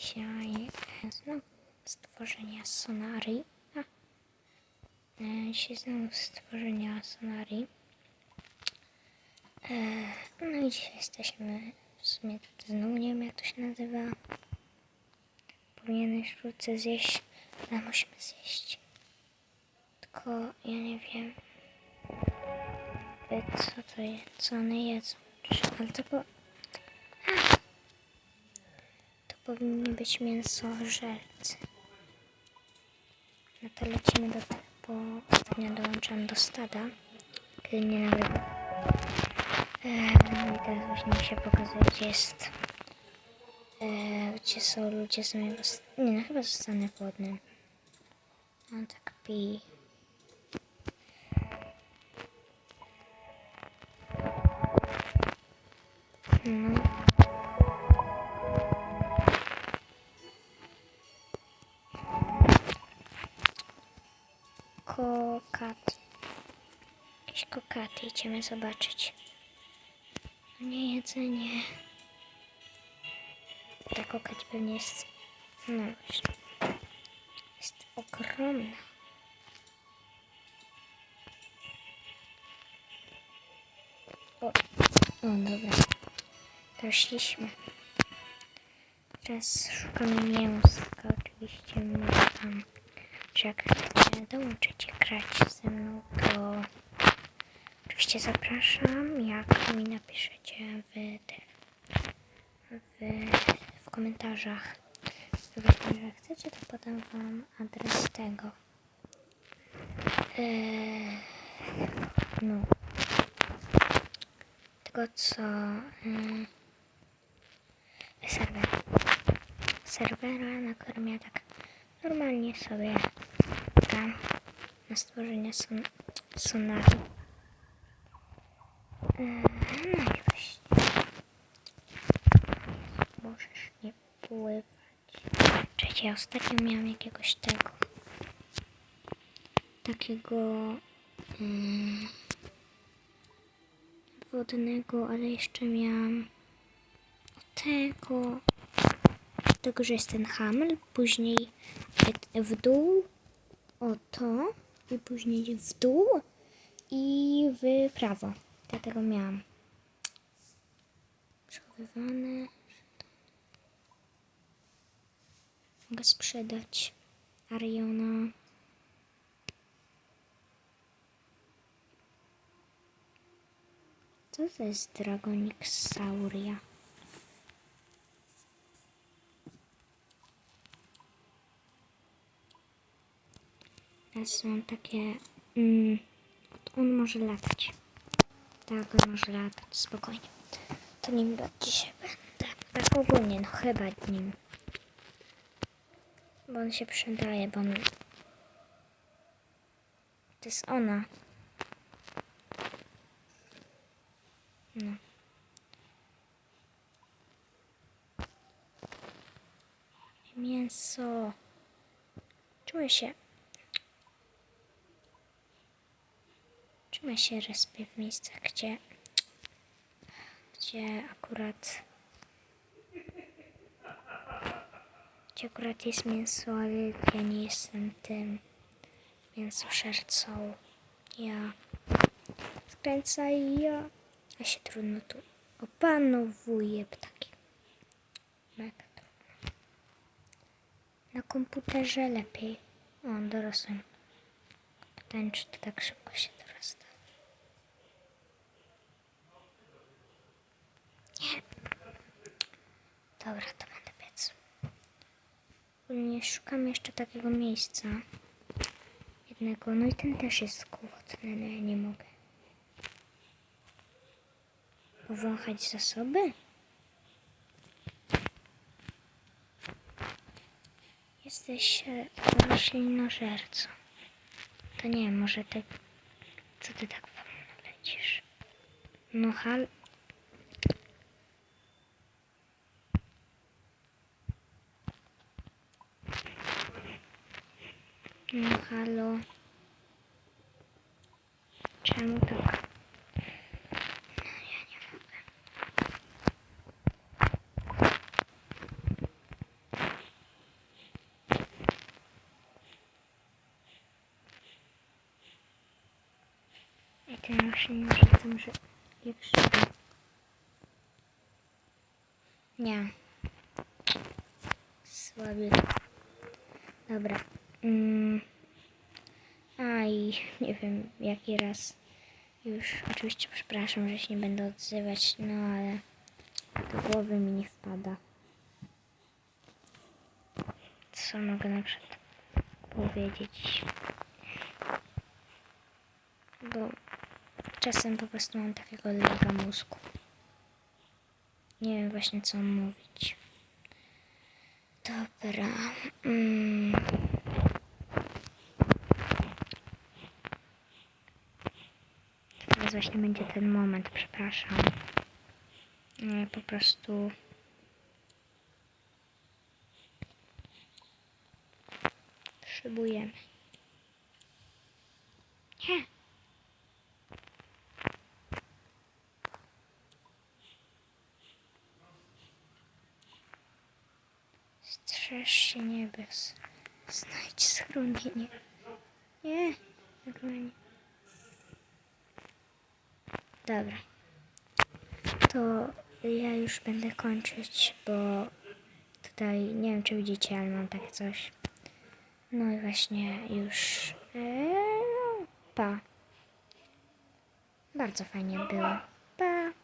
dzisiaj znowu stworzenia Sonari. E, dzisiaj znowu stworzenia Sonari. E, no i dzisiaj jesteśmy, w sumie znowu nie wiem jak to się nazywa. Powinieneś wkrótce zjeść, ale musimy zjeść. Tylko ja nie wiem, co to jest, co one jedzą. Ale to. To powinny być mięsożercy. No to lecimy do tego, bo ostatnio dołączam do stada, kiedy nie nagrywam. Eee, no i teraz właśnie mi się pokazuje, gdzie jest... Eee, gdzie są ludzie z mojego... Nie, no chyba zostanę głodnym. On tak pi. No. Kokat. Jakieś kokaty idziemy zobaczyć. No nie jedzenie. Ta kokat pewnie jest. No właśnie. Jest ogromna. O, o dobra. Doszliśmy. Teraz szukamy mięska. Oczywiście tam, że i grać ze mną, to oczywiście zapraszam, jak mi napiszecie w, w, w komentarzach. Że chcecie, to podam wam adres tego. Eee, no. Tego co... Eee, serwer. Serwera, na którym ja tak normalnie sobie na stworzenie son sonaru. Eee, no i właśnie. Możesz nie pływać. Czekajcie, ja ostatnio miałam jakiegoś tego. Takiego... mm, wodnego, ale jeszcze miałam tego, tego, że jest ten hamel, później w dół, o to, i później w dół i w prawo. Dlatego miałam przechowywane. Mogę sprzedać Ariona. Co to jest Dragonik Sauria? Teraz mam takie... Mm, on może latać. Tak, on może latać, spokojnie. To nim dzisiaj będę. Tak ogólnie, no chyba nim. Bo on się przydaje, bo on... To jest ona. No. Mięso. Czuję się. Czuję się respię w miejscach, gdzie. Gdzie akurat. Gdzie akurat jest mięso, ale ja nie jestem tym mięsoszercą. Ja. Skręcaj ja. Ja się trudno tu opanowuję ptaki. Mega trudno. Na komputerze lepiej. O, dorosłem. Pytanie, czy to tak szybko się dorasta. Nie. Dobra, to będę piec. Ogólnie szukam jeszcze takiego miejsca. Jednego. No i ten też jest głodny, no ja nie mogę. Powąchać zasoby? Jesteś e, roślinożercą. To nie może ty... Co ty tak wolno lecisz? No hal... No halo. Czemu tak? No ja nie mogę. Rzucam, że jak. Nie. Dobra. Mm. A i nie wiem jaki raz już. Oczywiście przepraszam, że się nie będę odzywać, no ale do głowy mi nie wpada. Co mogę na przykład powiedzieć? Bo czasem po prostu mam takiego laga mózgu. Nie wiem właśnie co mówić. Dobra. Mm. Teraz właśnie będzie ten moment, przepraszam. No, po prostu. Szybujemy. Nie. Strzeż się niebez. Znajdź schronienie. Nie, nagranie. Dobra. To ja już będę kończyć, bo tutaj nie wiem czy widzicie, ale mam takie coś. No i właśnie już. Eee, pa. Bardzo fajnie było. Pa.